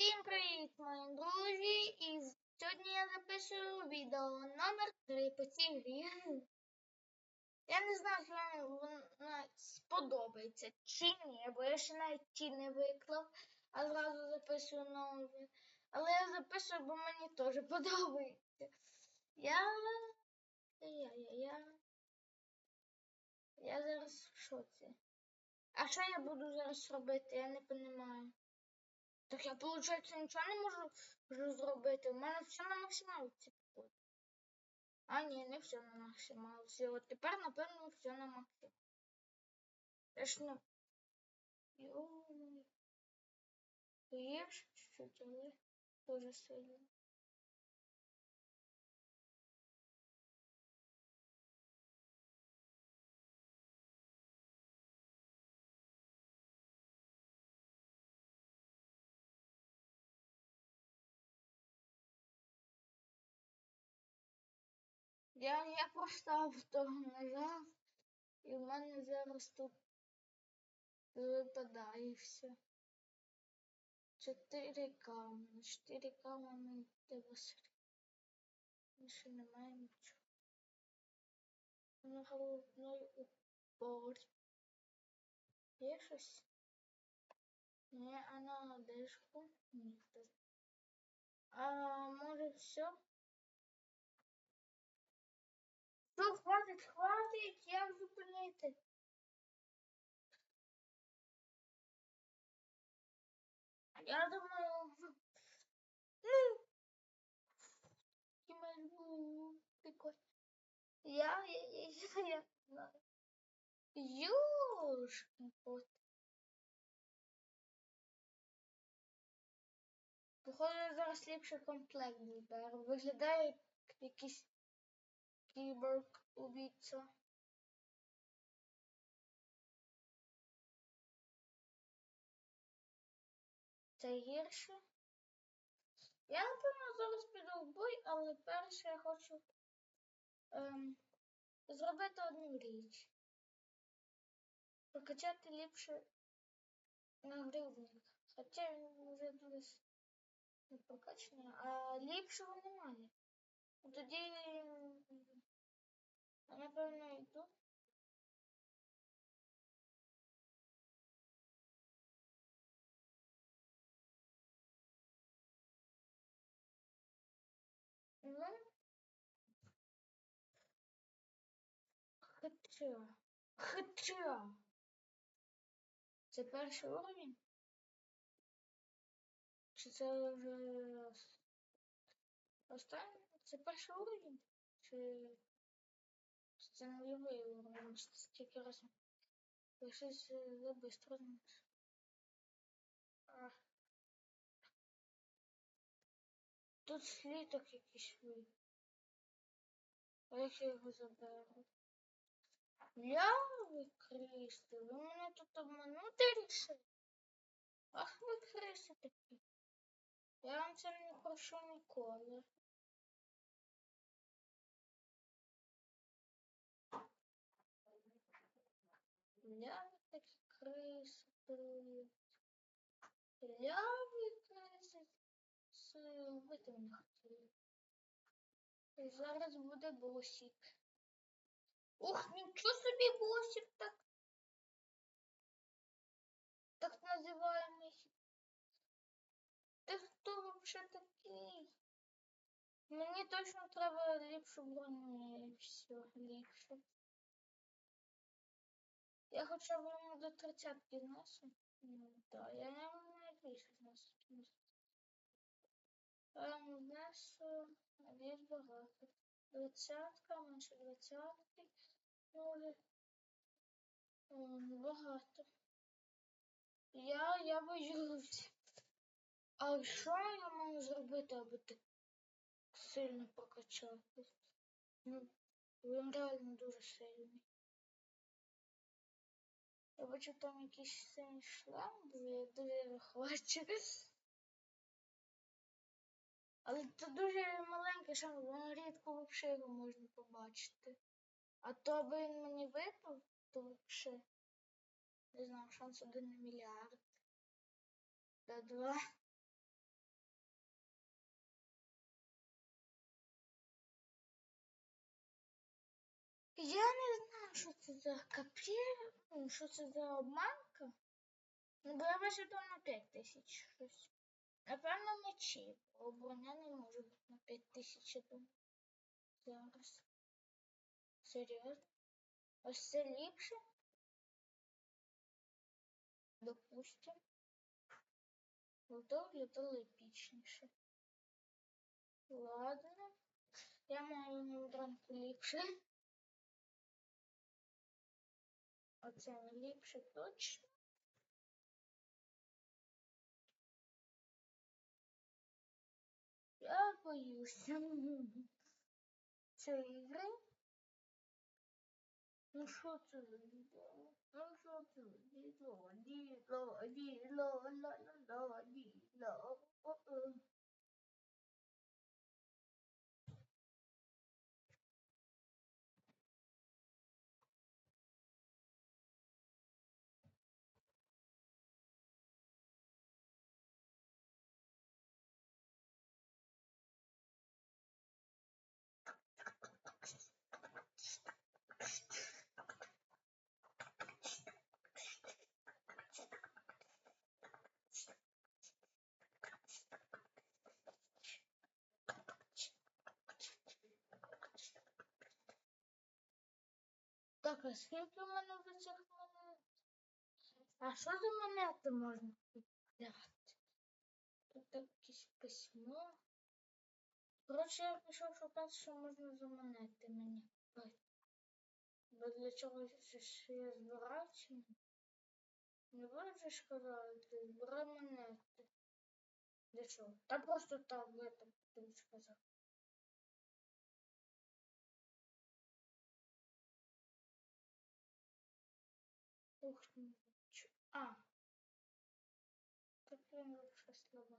Всім привіт, мої друзі! І сьогодні я записую відео номер 3 по цій грі. Я не знаю, чи вам вона сподобається чи ні, бо я ще навіть ті не виклав, а зразу записую нове. Але я записую, бо мені теж подобається. Я. Я, я, я. Я зараз в шоці. А що я буду зараз робити? Я не розумію. Так я, виходить, нічого не можу вже зробити. У мене все на максималці підходить. А, ні, не все на максималці. От тепер, напевно, все на максималці. Точно. Йо. Є чуть-чуть, але дуже сильно. Я, я поставив того нажав, і в мене зараз тут випадає все. 4 камені. 4 камені тебе Більше немає нічого. На головний упор. Є щось? Ні, а на одежку? Ні. А може все? Ну, хватить, хватить, як зупинити. Я думаю, ну, ну прикольно. Я, я, я, я, знаю. Юшкин кот. Походу, зараз ліпший комплект виберу. Виглядає якийсь кіборг убийца. Це гірше. Я, напевно, зараз піду в бой, але перше я хочу ем, зробити одну річ. Прокачати ліпше нагрудник. Хоча він вже дуже не прокачаний, а ліпшого немає. Тоді напевно йду. Ну, хоча, хоча. Це перший уровень? Чи це вже останній? Це перший уровень? Чи це нульовий уровень? Чи це тільки раз? Я щось забистро. Тут сліток якийсь ви. А як я його заберу? Я ви криси, ви мене тут обманути рішили? Ах ви криси такі. Я вам це не прошу ніколи. Такі криси плюють. Ля криси вбити не хотіли. І зараз буде босик. Ух, нічого собі босик так. Так називаємий. Ти хто вообще такий? Мені точно треба ліпшу броню і все, ліпше. Я хоча б йому до 30 знесу. Ну, да, я не більше знесу. Ем, знесу, надіюсь, багато. Двадцятка, менше двадцятки. Може. Ем, багато. Я, я боюсь. А що я можу зробити, аби так сильно прокачатись? Ну, він реально дуже сильний хочу там якийсь синій шлем, бо я дуже його хочу. Але це дуже маленький шлем, рідко взагалі його можна побачити. А то аби він мені випав, то взагалі, не знаю, шанс один на мільярд. Та два. Я не знаю. що це за капір, ну, що це за обманка. Ну, бо я бачу там на 5 тисяч щось. Напевно, мечі, бо броня не може бути на 5 тисяч, я думаю. Зараз. Серйозно? Ось це ліпше? Допустим. Готов літало епічніше. Ладно. Я маю мембранку ліпше. Оце не ліпше точно. Я боюся цієї гри. Ну що це за відео? Ну що це за відео? Діло, діло, ла ла ла діло. Так, а скільки в мене вже цих монет? А що за монети можна купляти? Тут якесь письмо. Коротше, я пішов шукати, що можна за монети мені купити. Бо для чого ж я збираюся? Не будеш ж казати, збирай монети. Для чого? Та просто так, я так тобі сказав. Бачу. А. Так він лучше слова.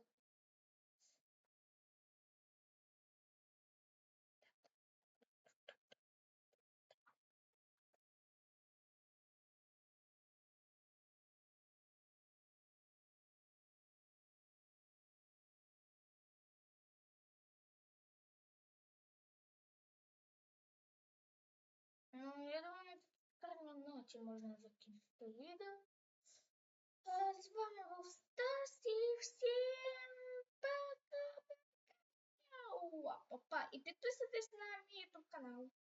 Ну, я думаю, на ночі можна закінчити відео. З вами був Стас і всім пока-пока. Папа. І підписуйтесь на мій YouTube канал.